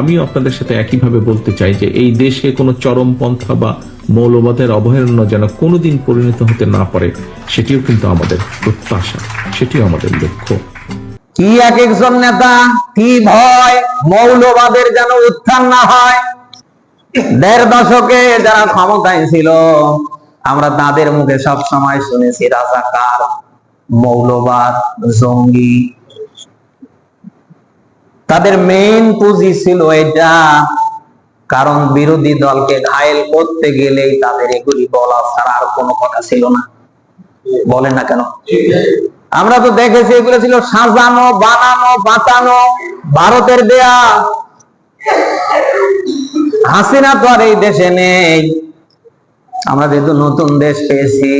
আমিও আপনাদের সাথে একইভাবে বলতে চাই যে এই দেশে কোনো চরমপন্থা বা মৌলবাদের অবহেলন্য যেন কোনোদিন পরিণত হতে না পারে, সেটিও কিন্তু আমাদের প্রত্যাশা, সেটিও আমাদের লক্ষ্য। কি এক একজন নেতা, কি ভয়, মৌলবাদের যেন উত্থান না হয়? দেড় দশকে যারা ক্ষমতায় ছিল, আমরা তাদের মুখে সব সময় শুনেছি, রাজাকার, মৌলবাদ, জঙ্গি তাদের মেইন পুঁজি ছিল এটা। কারণ বিরোধী দলকে ঘায়েল করতে গেলেই তাদের এগুলি বলা ছাড়া আর কোনো কথা ছিল না। বলেন না কেন? আমরা তো দেখেছি এগুলো ছিল সাজানো, বানানো, বাঁচানো, ভারতের দেয়া। হাসিনা তো আর এই দেশে নেই। আমরা যেহেতু নতুন দেশ পেয়েছি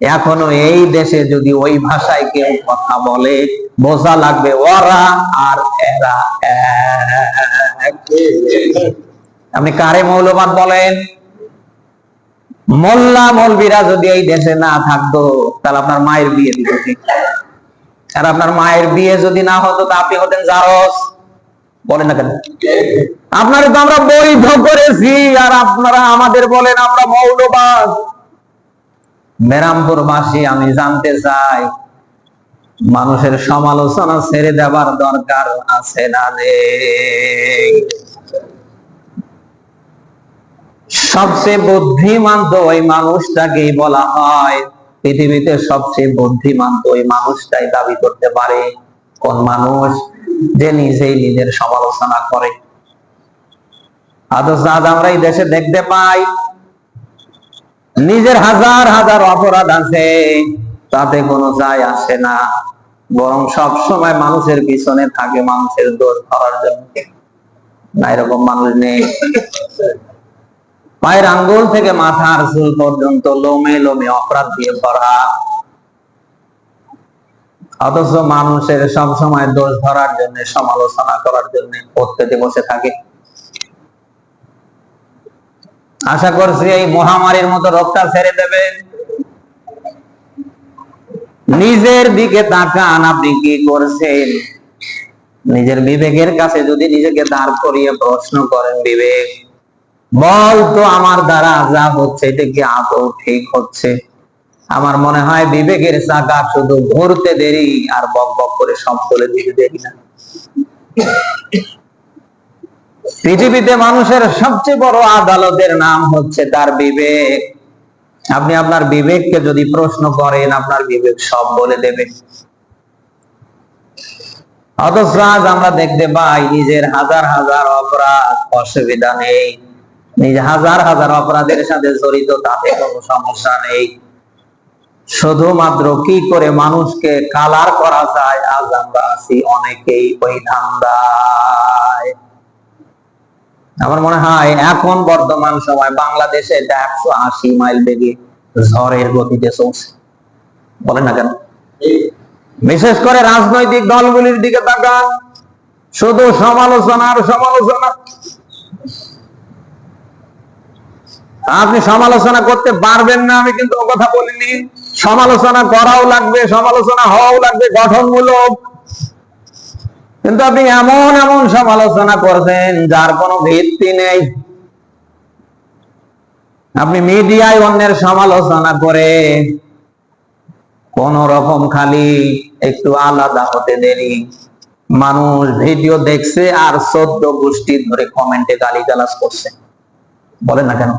এখনও এই দেশে যদি ওই ভাষায় কেউ কথা বলে, বোঝা লাগবে ওরা আর এরা আপনি কারে মৌলবাদ বলেন? মোল্লা মৌলবীরা যদি এই দেশে না থাকতো, তাহলে আপনার মায়ের বিয়ে দিত? আর আপনার মায়ের বিয়ে যদি না হতো, তা আপনি হতেন জারস। বলেন না কেন? আপনারা তো আমরা বৈধ করেছি, আর আপনারা আমাদের বলেন আমরা মৌলবাদ। মেরামপুর বাসী, আমি জানতে চাই, মানুষের সমালোচনা ছেড়ে দেবার দরকার আছে না সবচেয়ে বুদ্ধিমান তো ওই মানুষটাকেই বলা হয়। পৃথিবীতে সবচেয়ে বুদ্ধিমান তো ওই মানুষটাই দাবি করতে পারে কোন মানুষ যে নিজেই নিজের সমালোচনা করে। অথচ আজ আমরা এই দেশে দেখতে পাই নিজের হাজার হাজার অপরাধ আছে, তাতে কোনো যায় আসে না। বরং সব সময় মানুষের পিছনে থাকে মানুষের দোষ ধরার জন্য। না, এরকম মানুষ নেই। পায়ের আঙ্গুল থেকে মাথার চুল পর্যন্ত লোমে লোমে অপরাধ দিয়ে ভরা। অথচ মানুষের সব সময় দোষ ধরার জন্য, সমালোচনা করার জন্য প্রত্যেকে বসে থাকে। আশা করছি এই মহামারীর মতো রোগটা ছেড়ে দেবে। নিজের দিকে তাকান, আপনি কি করছেন? নিজের বিবেকের কাছে যদি নিজেকে দাঁড় করিয়ে প্রশ্ন করেন, বিবেক, বল তো আমার দ্বারা যা হচ্ছে, এটা কি আদৌ ঠিক হচ্ছে? আমার মনে হয় বিবেকের চাকা শুধু ঘুরতে দেরি আর বক বক করে সব চলে দিতে দেরি না। পৃথিবীতে মানুষের সবচেয়ে বড় আদালতের নাম হচ্ছে তার বিবেক। আপনি আপনার বিবেককে যদি প্রশ্ন করেন, আপনার বিবেক সব বলে দেবে। অথচ আজ আমরা দেখতে পাই, নিজের হাজার হাজার অপরাধ, অসুবিধা নেই। নিজে হাজার হাজার অপরাধের সাথে জড়িত, তাতে কোনো সমস্যা নেই। শুধুমাত্র কি করে মানুষকে কালার করা যায়, আজ আমরা আছি অনেকেই ওই ধান্দায় আমার মনে হয় এখন বর্তমান সময় বাংলাদেশে এটা একশো আশি মাইল বেগে ঝড়ের গতিতে চলছে। বলেন না কেন? বিশেষ করে রাজনৈতিক দলগুলির দিকে তাকান। শুধু সমালোচনার সমালোচনা। আপনি সমালোচনা করতে পারবেন না, আমি কিন্তু কথা বলিনি। সমালোচনা করাও লাগবে, সমালোচনা হওয়াও লাগবে, গঠনমূলক। কিন্তু আপনি এমন এমন সমালোচনা করছেন যার কোনো ভিত্তি নেই। আপনি মিডিয়ায় অন্যের সমালোচনা করে কোন রকম খালি একটু আলাদা হতে দেরি। মানুষ ভিডিও দেখছে আর চোদ্দ গোষ্ঠী ধরে কমেন্টে গালি গালাজ করছে। বলেন না কেন?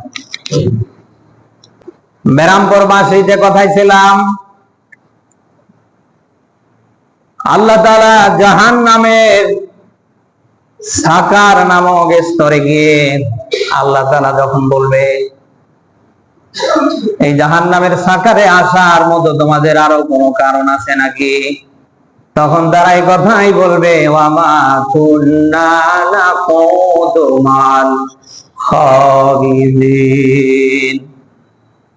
মেরামপুর বাসীতে কথাই ছিলাম আল্লাহ তালা জাহান নামের সাকার নামক স্তরে গিয়ে আল্লাহ তালা যখন বলবে, এই জাহান নামের সাকারে আসার মতো তোমাদের আরও কোনো কারণ আছে নাকি? তখন তারা এই কথাই বলবে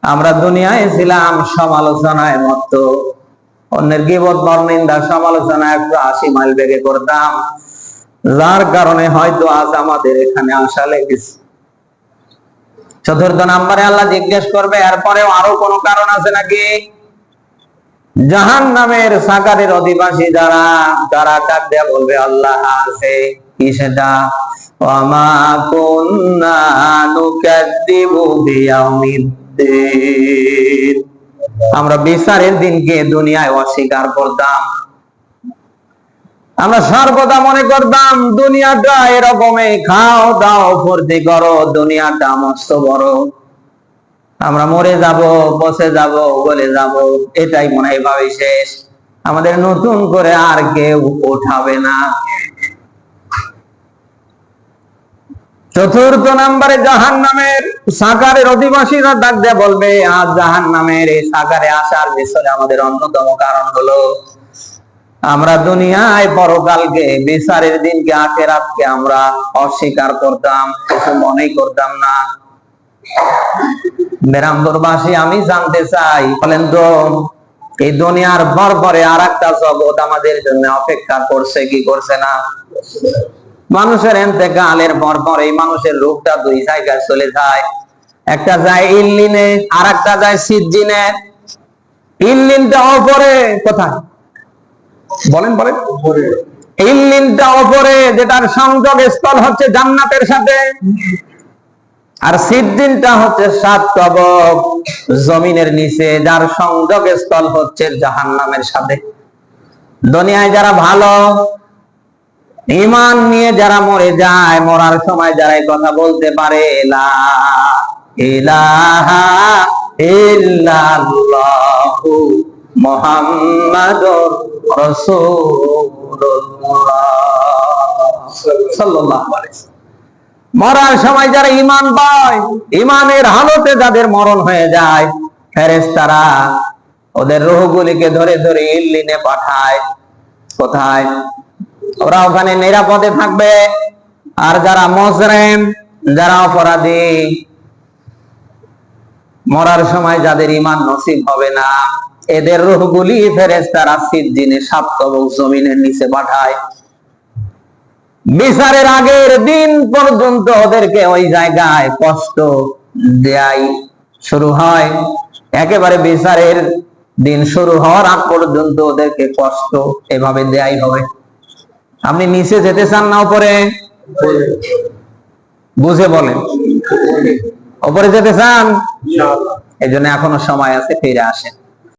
আমরা দুনিয়ায় ছিলাম, সমালোচনায় মত অন্যের গিবত বর্ণিন্দা সমালোচনা একটু আশি মাইল বেগে করতাম। যার কারণে হয়তো আজ আমাদের এখানে আসা লেগেছে। চতুর্থ নাম্বারে আল্লাহ জিজ্ঞেস করবে, এরপরেও আরও কোনো কারণ আছে নাকি? জাহান নামের সাকারের অধিবাসী যারা যারা ডাক দেয়া বলবে, আল্লাহ আছে কি সেটা? বিয়াউমিদ্দিন। আমরা বিচারের দিনকে দুনিয়ায় অস্বীকার করতাম। আমরা সর্বদা মনে করতাম, দুনিয়াটা এরকমই খাও, দাও, ফুর্তি করো, দুনিয়াটা মস্ত বড়। আমরা মরে যাব, বসে যাব, গলে যাব, এটাই মনে হয় ভাবে শেষ। আমাদের নতুন করে আর কেউ ওঠাবে না। চতুর্থ নম্বরে জাহান নামের সাকারের অধিবাসীরা ডাক দিয়ে বলবে, আজ জাহান নামের এই সাকারে আসার পিছনে আমাদের অন্যতম কারণ হলো, আমরা দুনিয়ায় পরকালকে, বিচারের দিনকে, আখেরাতকে আমরা অস্বীকার করতাম, কিছু মনেই করতাম না। বেরামপুরবাসী আমি জানতে চাই, বলেন তো, এই দুনিয়ার পর পরে আর একটা জগৎ আমাদের জন্য অপেক্ষা করছে, কি করছে না? মানুষের এতেকালের পর পর এই মানুষের রূপটা দুই জায়গায় চলে যায়। একটা যায় ইল্লিনে আর একটা যায় সিজ্জিনে। ইল্লিনটা অপরে কোথায়? বলেন বলেন। ইল্লিনটা অপরে যেটার সংযোগ স্থল হচ্ছে জান্নাতের সাথে। আর সিদ্দিনটা হচ্ছে সাত কবক জমিনের নিচে যার সংযোগ স্থল হচ্ছে জাহান্নামের সাথে। দুনিয়ায় যারা ভালো ইমান নিয়ে যারা মরে যায়, মরার সময় যারা এই কথা বলতে পারে ওয়াসাল্লাম। মরার সময় যারা ইমান পায় ইমানের হালতে যাদের মরণ হয়ে যায় ফেরেস তারা ওদের রুহগুলিকে ধরে ধরে ইল্লিনে পাঠায়। কোথায়? ওরা ওখানে নিরাপদে থাকবে। আর যারা মজরেম যারা অপরাধী, মরার সময় যাদের ইমান নসিব হবে না, এদের রুহগুলি ফেরেশতারা সিজ্জিনে সাপ্তবক জমিনের নিচে পাঠায়। বিচারের আগের দিন পর্যন্ত ওদেরকে ওই জায়গায় কষ্ট দেয় শুরু হয়। একেবারে বিচারের দিন শুরু হওয়ার আগ পর্যন্ত ওদেরকে কষ্ট এভাবে দেয়াই হবে। আপনি নিচে যেতে চান না উপরে? বুঝে বলেন। উপরে যেতে চান? এই জন্য এখনও সময় আছে ফিরে আসেন।